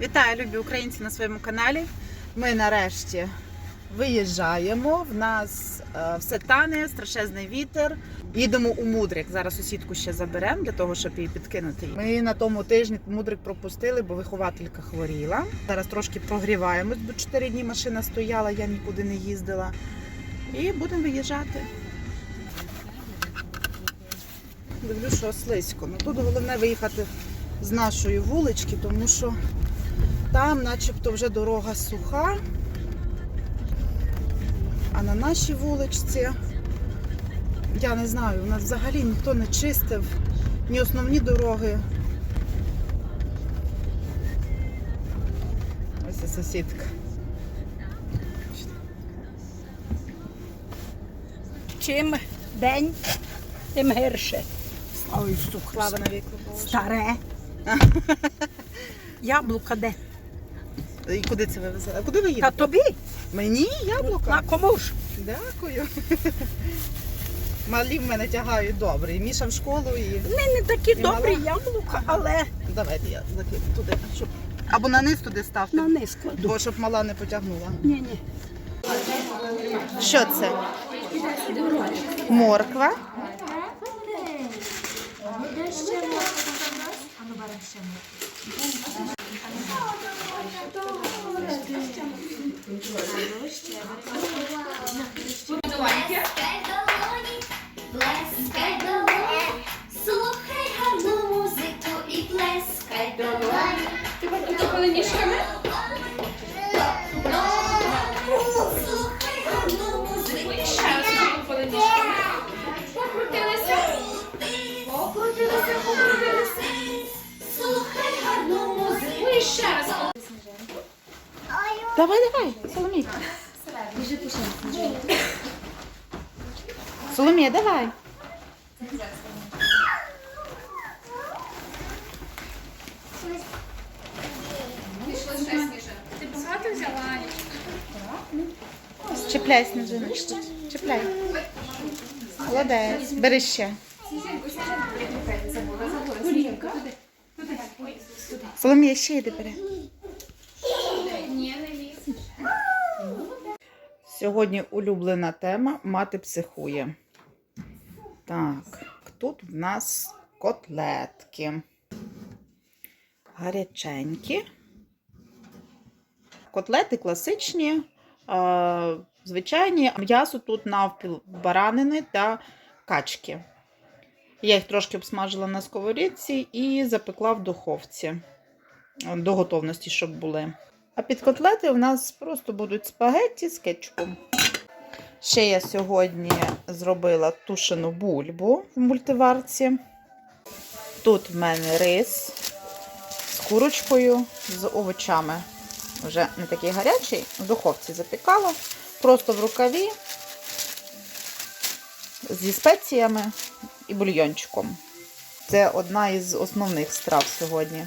Вітаю, любі українці на своєму каналі. Ми нарешті виїжджаємо. В нас е, все тане, страшезний вітер. Їдемо у Мудрик. Зараз сусідку ще заберемо для того, щоб її підкинути. Ми на тому тижні Мудрик пропустили, бо вихователька хворіла. Зараз трошки прогріваємось, бо 4 дні машина стояла, я нікуди не їздила. І будемо виїжджати. Дивлюсь, що слизько. Ну тут головне виїхати з нашої вулички, тому що там начебто вже дорога суха. А на нашій вуличці, я не знаю, у нас взагалі ніхто не чистив ні основні дороги. Ось і сусідка. Чим день, тим гірше. Слава Ісусу Слава Христу. Старе. Яблука де? І куди це ви везете? А куди ви Та тобі? Мені яблука? На кому ж? Дякую. Малі в мене тягають добре. І Міша в школу і. Ми не такі І добрі мала? яблука, але Давайте я закину туди, щоб. Або на низ туди ставте, на низ кладу. бо щоб мала не потягнула. Ні, ні. Що це? Морква. А ну береш ще Плескай долоні, плескай долоні, слухай гарну музику і плескай долоні. Слухай гарну музику. Покрутилися, покрутилися, покрутилися. Слухай гарну музику. І ще раз. Давай, давай, Соломійка. Соломія, давай. Чіпляй сніжиночку. Чіпляй. Молодець. Бери ще. Соломія ще йди бери. Ні, не ліз. Сьогодні улюблена тема мати психує. Так, тут в нас котлетки. Гаряченькі. Котлети класичні, е, звичайні. М'ясо тут навпіл баранини та качки. Я їх трошки обсмажила на сковорідці і запекла в духовці е, до готовності, щоб були. А під котлети у нас просто будуть спагетті з кетчупом. Ще я сьогодні зробила тушену бульбу в мультиварці. Тут в мене рис з курочкою, з овочами. Вже не такий гарячий, в духовці запікала. Просто в рукаві зі спеціями і бульйончиком. Це одна із основних страв сьогодні.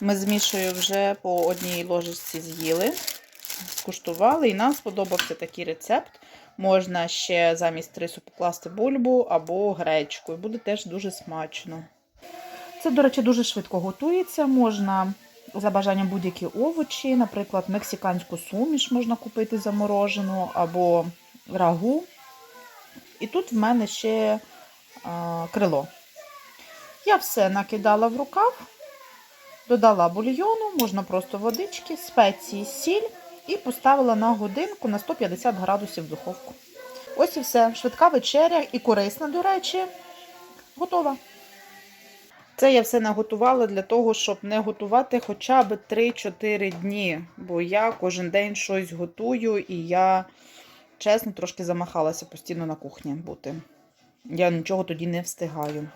Ми з Мішою вже по одній ложечці з'їли, скуштували, і нам сподобався такий рецепт. Можна ще замість рису покласти бульбу або гречку, і буде теж дуже смачно. Це, до речі, дуже швидко готується. Можна за бажанням будь-які овочі, наприклад, мексиканську суміш можна купити заморожену або рагу. І тут в мене ще а, крило. Я все накидала в рукав. Додала бульйону, можна просто водички, спеції, сіль і поставила на годинку на 150 градусів в духовку. Ось і все. Швидка вечеря і корисна, до речі, готова. Це я все наготувала для того, щоб не готувати хоча б 3-4 дні, бо я кожен день щось готую і я, чесно, трошки замахалася постійно на кухні бути. Я нічого тоді не встигаю.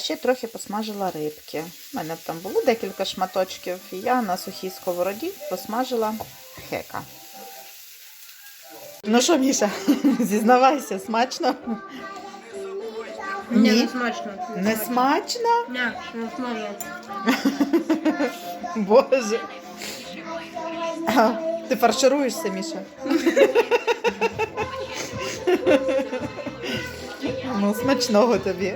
Ще трохи посмажила рибки. У мене там було декілька шматочків, і я на сухій сковороді посмажила хека. Ну що, Міша, зізнавайся, смачно? Ні, не смачно. не смачно? Ні, не смачно. Боже. А, ти фаршируєшся, Міша? Ну, смачного тобі.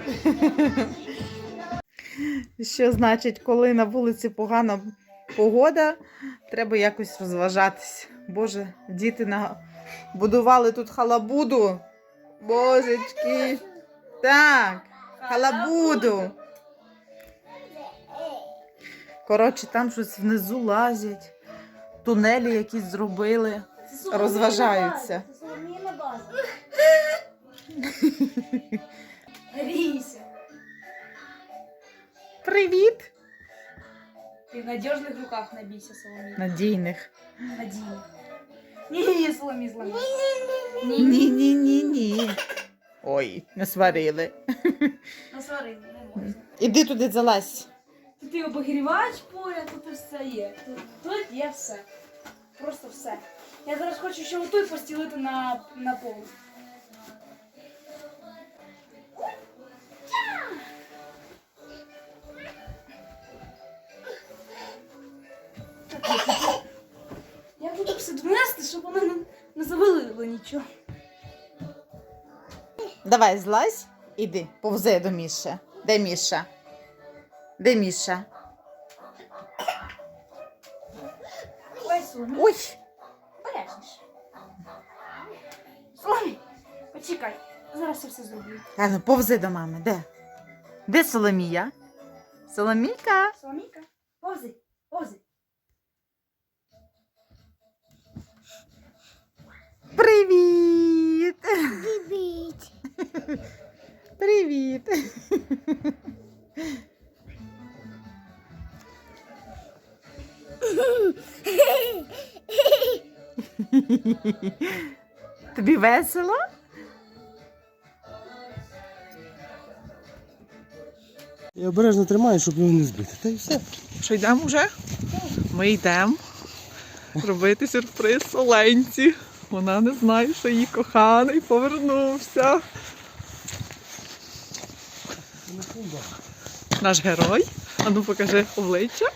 Що значить, коли на вулиці погана погода, треба якось розважатись. Боже, діти на... будували тут халабуду. Божечки. Так, халабуду. Коротше, там щось внизу лазять, тунелі якісь зробили, розважаються. Привіт! ты в надежных руках набейся, Соломей. Надійних. Надійных. Не-не-не, Соломей, Соломей. Ні, ні, ні, ні. Ой, не сварили. Ну, смотри, не можна. Іди туди залазь. Тут і обогрівач поряд, тут і все є. Тут, тут є все. Просто все. Я зараз хочу ще отут постілити на, на пол. Все донести, щоб воно не, не завалило нічого. Давай, злазь, іди, повзи до Міші. Де Міша? Де Міша? Ой, Соломей, Ой! обережніше. Соломей, почекай, зараз я все зроблю. А ну, повзи до мами. Де? Де Соломія? Соломійка? Соломійка, повзи, повзи. Привіт! Тобі весело? І обережно тримаю, щоб його не збити. Та й все. Що йдемо вже? Ми йдемо робити сюрприз Оленці. Вона не знає, що її коханий повернувся. Наш герой. А ну покажи обличчя.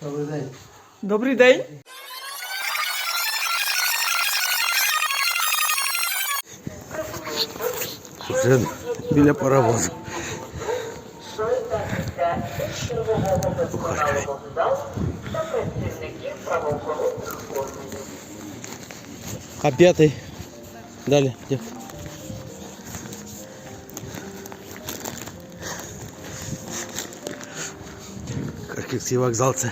Добрий день. Добрий день. Вже біля паровозу. А п'ятий. Далі. Де? Харківський вокзал це.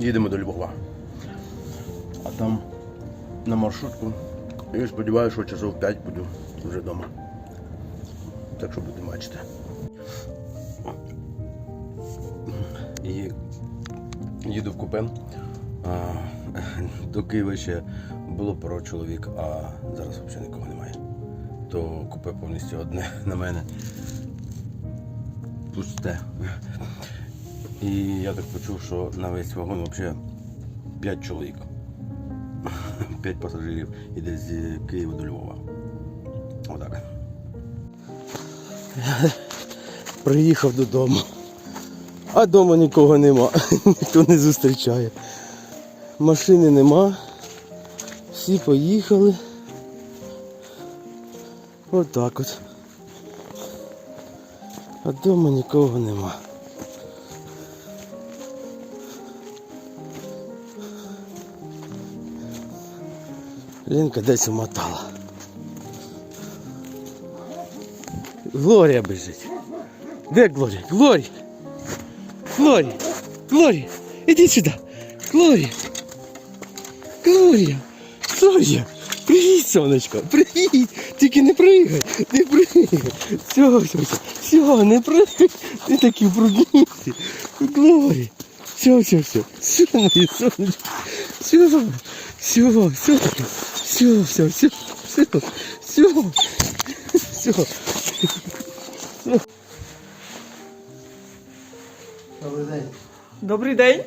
Їдемо до Львова. А там на маршрутку. І сподіваюся, що часов 5 буду вже вдома. Так що будемо бачити. І їду в купе. До Києва ще було пару чоловік, а зараз взагалі нікого немає. То купе повністю одне на мене. Пусте. І я так почув, що на весь вагон взагалі 5 чоловік. 5 пасажирів іде з Києва до Львова. Отак. Приїхав додому. А вдома нікого нема. Ніхто не зустрічає. Машини нема. Всі поїхали. Отак от. А вдома нікого нема. Ленка десь умотала. Глорія біжить. Де Глорія? Глорія! Глорія! Глорія! Іди сюди! Глорія! Глорія! Глорія! Привіт, сонечко! Привіт! Тільки не пригай! Не пригай! Все, все, все, не пригай! Ти такий брудністий! Глорія! Все, все, все, все, моє сонечко! Все, все, все таке! Все, все, все, все, все, все. Добрий день. Добрий день.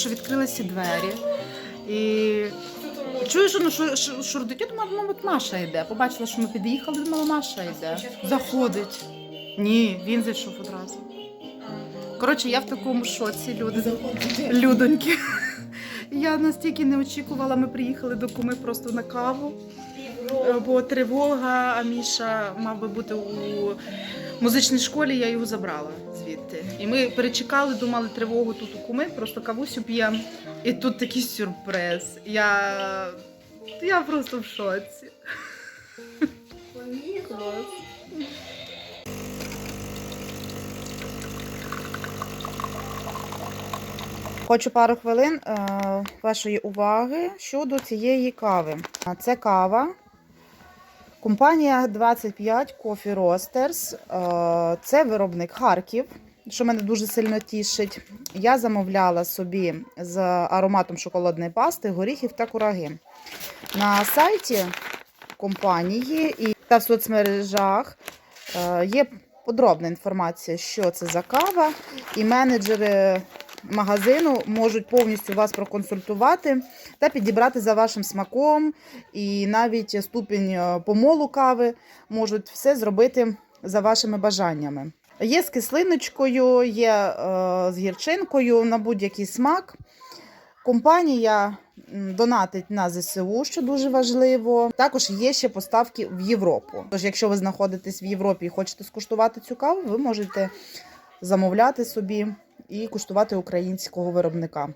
Що відкрилися двері. І чую, що ну, шурдить. Я думала, мабуть, Маша йде. Побачила, що ми під'їхали, думала, Маша йде. Заходить. Ні, він зайшов одразу. Коротше, я в такому шоці, люди. Людоньки. Я настільки не очікувала, ми приїхали до куми просто на каву. Бо тривога, а Міша мав би бути у музичній школі, я його забрала звідти. І ми перечекали, думали тривогу тут у куми, просто кавусю п'ємо. І тут такий сюрприз. Я, я просто в шоці. Хочу пару хвилин е, вашої уваги щодо цієї кави. Це кава. Компанія 25 Coffee Roasters. Е, Це виробник Харків, що мене дуже сильно тішить. Я замовляла собі з ароматом шоколадної пасти, горіхів та кураги. На сайті компанії і та в соцмережах е, є подробна інформація, що це за кава, і менеджери магазину можуть повністю вас проконсультувати та підібрати за вашим смаком, і навіть ступінь е, помолу кави можуть все зробити за вашими бажаннями. Є з кислиночкою, є е, з гірчинкою на будь-який смак. Компанія донатить на ЗСУ, що дуже важливо. Також є ще поставки в Європу. Тож, якщо ви знаходитесь в Європі і хочете скуштувати цю каву, ви можете замовляти собі і куштувати українського виробника.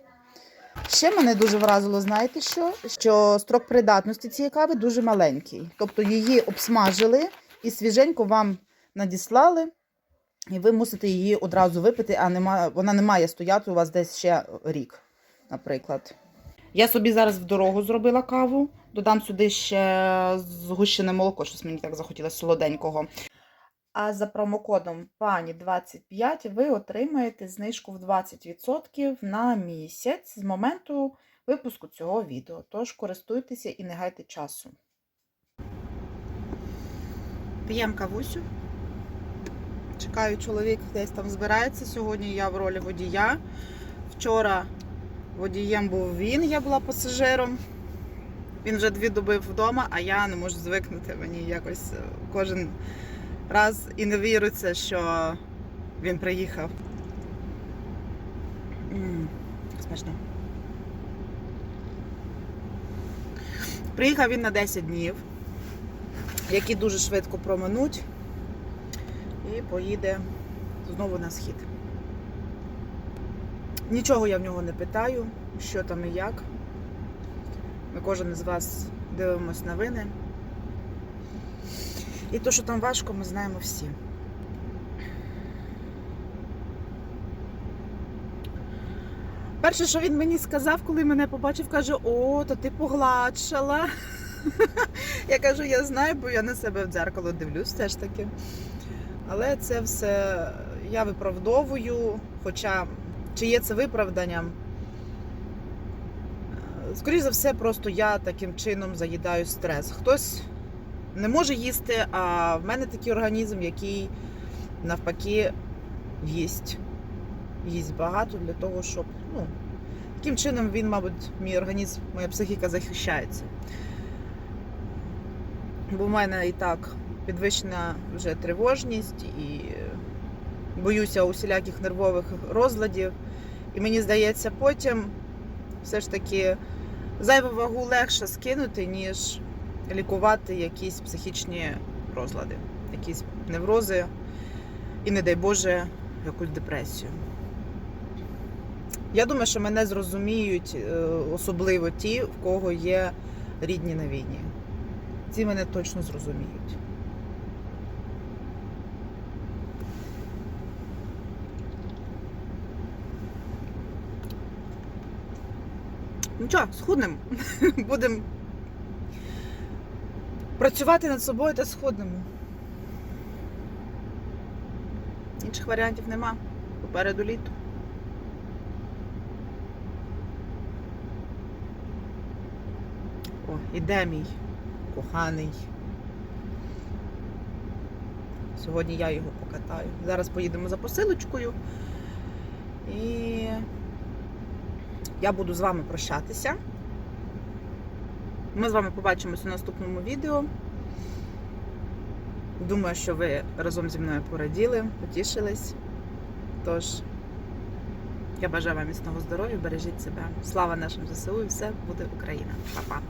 Ще мене дуже вразило, знаєте що? Що строк придатності цієї кави дуже маленький. Тобто її обсмажили і свіженько вам надіслали, і ви мусите її одразу випити, а нема, вона не має стояти у вас десь ще рік, наприклад. Я собі зараз в дорогу зробила каву, додам сюди ще згущене молоко, щось мені так захотілося солоденького. А за промокодом пані 25 ви отримаєте знижку в 20% на місяць з моменту випуску цього відео. Тож користуйтеся і не гайте часу. П'ємо кавусю. Чекаю, чоловік десь там збирається. Сьогодні я в ролі водія. Вчора водієм був він, я була пасажиром. Він вже дві доби вдома, а я не можу звикнути. Мені якось е, кожен раз і не віриться, що він приїхав. Смачно. Приїхав він на 10 днів, які дуже швидко проминуть, і поїде знову на схід. Нічого я в нього не питаю, що там і як. Ми кожен із вас дивимось новини. І то, що там важко, ми знаємо всі. Перше, що він мені сказав, коли мене побачив, каже: О, то ти погладшала. Я кажу, я знаю, бо я на себе в дзеркало дивлюсь все ж таки. Але це все я виправдовую. Хоча чи є це виправданням? Скоріше за все, просто я таким чином заїдаю стрес. Хтось не може їсти, а в мене такий організм, який навпаки їсть. Їсть багато для того, щоб. Ну, таким чином він, мабуть, мій організм, моя психіка захищається. Бо в мене і так підвищена вже тривожність і боюся усіляких нервових розладів. І мені здається, потім все ж таки Зайву вагу легше скинути, ніж лікувати якісь психічні розлади, якісь неврози і, не дай Боже, якусь депресію. Я думаю, що мене зрозуміють е, особливо ті, в кого є рідні на війні. Ці мене точно зрозуміють. Нічого, схуднемо. Будемо працювати над собою та схуднемо. Інших варіантів нема. Попереду літо. О, іде мій коханий. Сьогодні я його покатаю. Зараз поїдемо за посилочкою. І я буду з вами прощатися. Ми з вами побачимося у наступному відео. Думаю, що ви разом зі мною пораділи, потішились. Тож, я бажаю вам міцного здоров'я, бережіть себе. Слава нашим ЗСУ і все буде Україна. Па-па!